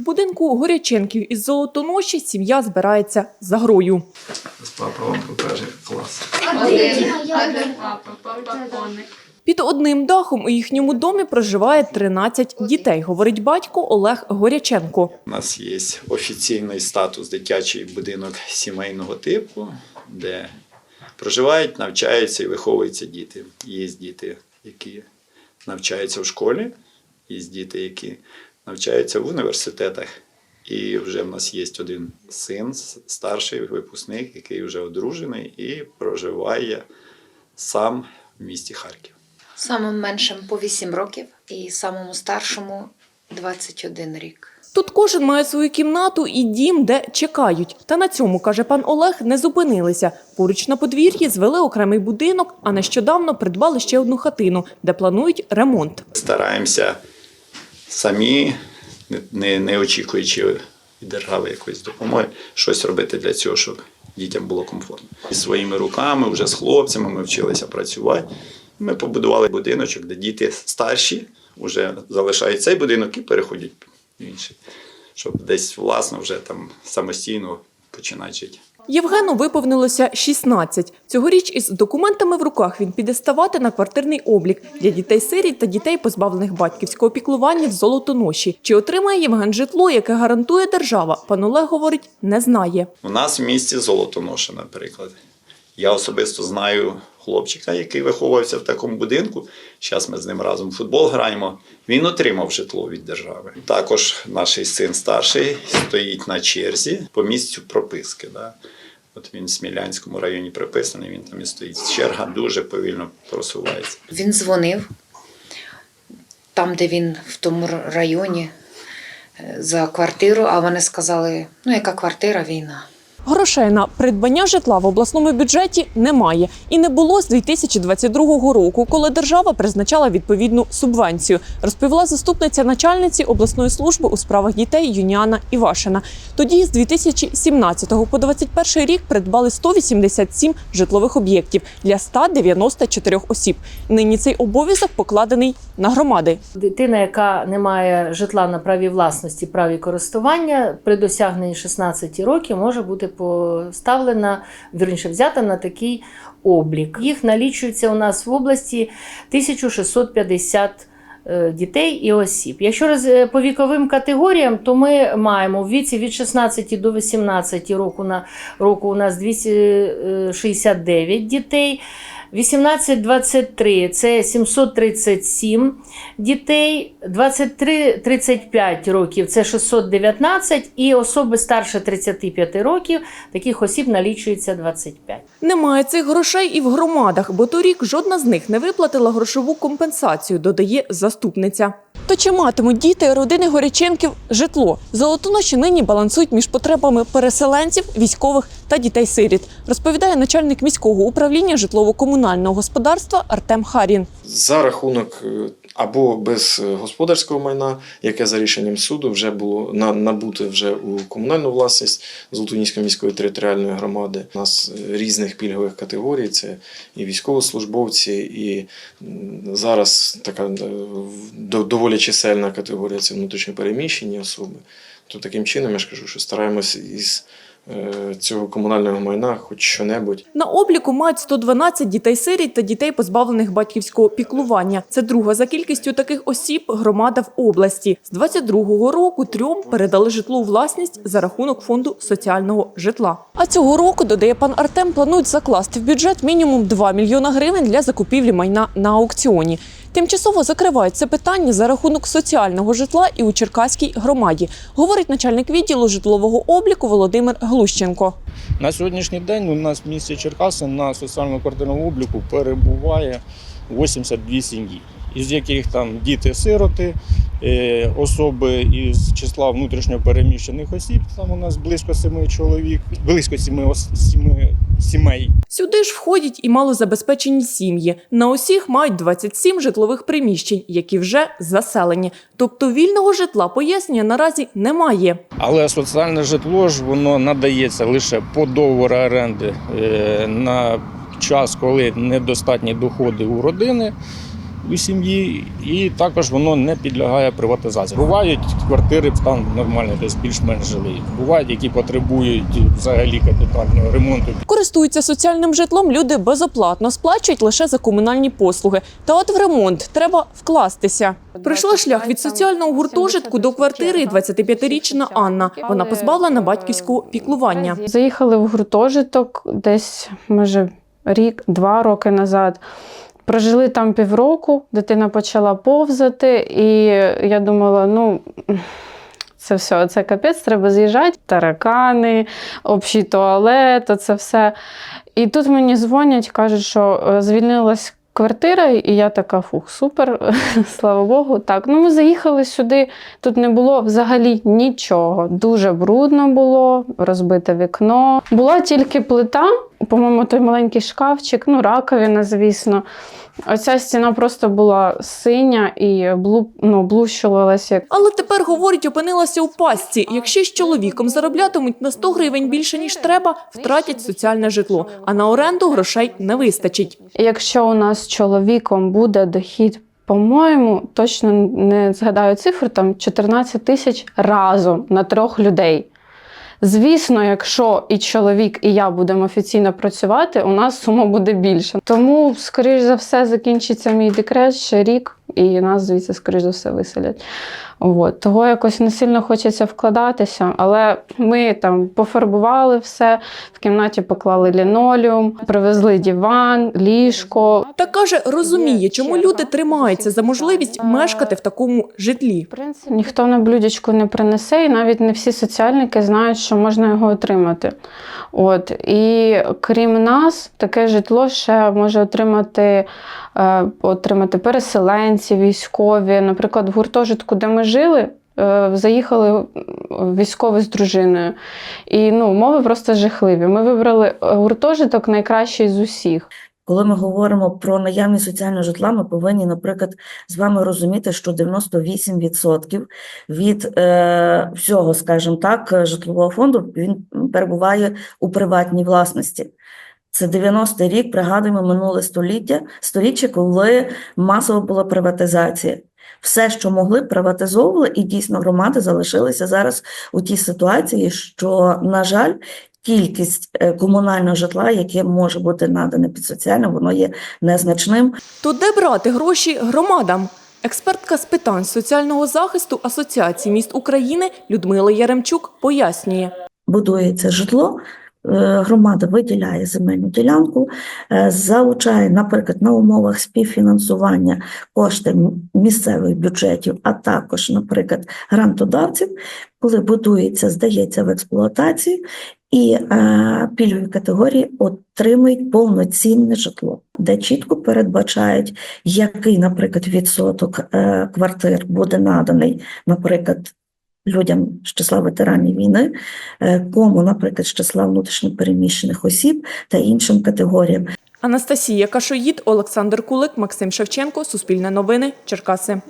В будинку Горяченків із Золотоноші сім'я збирається за грою. Папа вам покаже клас. Під одним дахом у їхньому домі проживає 13 дітей, говорить батько Олег Горяченко. У нас є офіційний статус дитячий будинок сімейного типу, де проживають, навчаються і виховуються діти. Є діти, які навчаються в школі, є діти, які навчаються в університетах. І вже в нас є один син, старший випускник, який вже одружений і проживає сам в місті Харків. Самим меншим по 8 років і самому старшому 21 рік. Тут кожен має свою кімнату і дім, де чекають. Та на цьому, каже пан Олег, не зупинилися. Поруч на подвір'ї звели окремий будинок, а нещодавно придбали ще одну хатину, де планують ремонт. стараємося самі, не, не, очікуючи від держави якоїсь допомоги, щось робити для цього, щоб дітям було комфортно. І своїми руками, вже з хлопцями, ми вчилися працювати. Ми побудували будиночок, де діти старші вже залишають цей будинок і переходять в інший, щоб десь власно вже там самостійно починати жити. Євгену виповнилося 16. Цьогоріч із документами в руках він піде ставати на квартирний облік для дітей-сиріт та дітей, позбавлених батьківського піклування в Золотоноші. Чи отримає Євген житло, яке гарантує держава? Пан Олег говорить, не знає. У нас в місті Золотоноша, наприклад. Я особисто знаю хлопчика, який виховувався в такому будинку. Зараз ми з ним разом в футбол граємо. Він отримав житло від держави. Також наш син старший стоїть на черзі по місцю прописки. Да? От він в Смілянському районі приписаний, він там і стоїть. Черга дуже повільно просувається. Він дзвонив там, де він в тому районі е, за квартиру, а вони сказали: ну, яка квартира, війна. Грошей на придбання житла в обласному бюджеті немає і не було з 2022 року, коли держава призначала відповідну субвенцію, розповіла заступниця начальниці обласної служби у справах дітей Юніана Івашина. Тоді з 2017 по 2021 рік придбали 187 житлових об'єктів для 194 осіб. Нині цей обов'язок покладений на громади. Дитина, яка не має житла на праві власності, праві користування, при досягненні 16 років може бути поставлена, вірніше взята на такий облік. Їх налічується у нас в області 1650 е, дітей і осіб. Якщо е, по віковим категоріям, то ми маємо в віці від 16 до 18 року на року у нас 269 дітей. 18-23 це 737 дітей, 23-35 років це 619, і особи старше 35 років таких осіб налічується 25. Немає цих грошей і в громадах, бо торік жодна з них не виплатила грошову компенсацію, додає заступниця. То чи матимуть діти родини Горяченків житло? Золотоноші нині балансують між потребами переселенців, військових та дітей-сиріт, розповідає начальник міського управління житлово-комунального господарства Артем Харін. за рахунок е, або без е, господарського майна, яке за рішенням суду вже було набуте вже у комунальну власність Золотоніської міської територіальної громади. У нас е, різних пільгових категорій, це і військовослужбовці, і зараз така доволі чисельна категорія це внутрішньопереміщені особи. То таким чином я ж кажу, що стараємось із цього комунального майна хоч що-небудь На обліку мають 112 дітей-сиріт та дітей, позбавлених батьківського піклування. Це друга за кількістю таких осіб громада в області. З 22-го року трьом передали житло у власність за рахунок фонду соціального житла. А цього року, додає пан Артем, планують закласти в бюджет мінімум 2 мільйона гривень для закупівлі майна на аукціоні. Тимчасово закривають це питання за рахунок соціального житла і у Черкаській громаді, говорить начальник відділу житлового обліку Володимир Глущенко. На сьогоднішній день у нас в місті Черкаси на соціальному квартирному обліку перебуває 82 сім'ї, із яких там діти-сироти, е, особи із числа внутрішньо переміщених осіб. Там у нас близько семи чоловік, близько сіми, сіми сімей. Сюди ж входять і малозабезпечені сім'ї. На усіх мають 27 житлових приміщень, які вже заселені. Тобто вільного житла, пояснює, наразі немає. Але соціальне житло ж воно надається лише по договору оренди е, на час, коли недостатні доходи у родини. У сім'ї, і також воно не підлягає приватизації. Бувають квартири там нормально, десь більш-менш жилі. Бувають, які потребують взагалі капітального ремонту. Користуються соціальним житлом люди безоплатно, сплачують лише за комунальні послуги. Та от в ремонт треба вкластися. Пройшла шлях від соціального гуртожитку до квартири і 25-річна Анна. Вона позбавлена батьківського піклування. Заїхали в гуртожиток десь, може, рік-два роки назад. Прожили там півроку, дитина почала повзати, і я думала, ну. Це все, це капець, треба з'їжджати. Таракани, общий туалет, це все. І тут мені дзвонять, кажуть, що е, звільнилась квартира, і я така, фух, супер, слава Богу. Так, ну ми заїхали сюди, тут не було взагалі нічого. Дуже брудно було, розбите вікно. Була тільки плита, по-моєму, той маленький шкафчик, ну, раковина, звісно. Оця стіна просто була синя і блу, ну, блущувалася. Але тепер, говорить, опинилася у пастці. Якщо з чоловіком зароблятимуть на 100 гривень більше, ніж треба, втратять соціальне житло, а на оренду грошей не вистачить. Якщо у нас з чоловіком буде дохід, по-моєму, точно не згадаю цифру, там 14 тисяч разом на трьох людей. Звісно, якщо і чоловік, і я будемо офіційно працювати, у нас сума буде більша. Тому, скоріш за все, закінчиться мій декрет ще рік, і нас звідси, скоріш за все, виселять. От. Того якось не сильно хочеться вкладатися, але ми там пофарбували все, в кімнаті поклали лінолеум, привезли диван, ліжко. Та каже, розуміє, чому люди тримаються за можливість мешкати в такому житлі. Ніхто на блюдечку не принесе, і навіть не всі соціальники знають, що можна його отримати. От. І крім нас, таке житло ще може отримати, е, отримати переселенці, військові. Наприклад, в гуртожитку, де ми жили, е, заїхали військові з дружиною. І ну, умови просто жахливі. Ми вибрали е, гуртожиток найкращий з усіх. Коли ми говоримо про наявність соціального житла, ми повинні, наприклад, з вами розуміти, що 98% від е, всього, скажімо так, житлового фонду він перебуває у приватній власності. Це 90-й рік, пригадуємо минуле століття, сторіччя, коли масово була приватизація. Все, що могли, приватизовували, і дійсно громади залишилися зараз у тій ситуації, що, на жаль, кількість е, комунального житла, яке може бути надане під соціальне, воно є незначним. То де брати гроші громадам? Експертка з питань соціального захисту Асоціації міст України Людмила Яремчук пояснює. Будується житло, громада виділяє земельну ділянку, е, залучає, наприклад, на умовах співфінансування кошти місцевих бюджетів, а також, наприклад, грантодавців, коли будується, здається в експлуатацію, і е, пільгові категорії отримують повноцінне житло, де чітко передбачають, який, наприклад, відсоток е, квартир буде наданий, наприклад, людям з числа ветеранів війни, е, кому, наприклад, з числа внутрішньопереміщених осіб та іншим категоріям. Анастасія Кашоїд, Олександр Кулик, Максим Шевченко, Суспільне новини, Черкаси.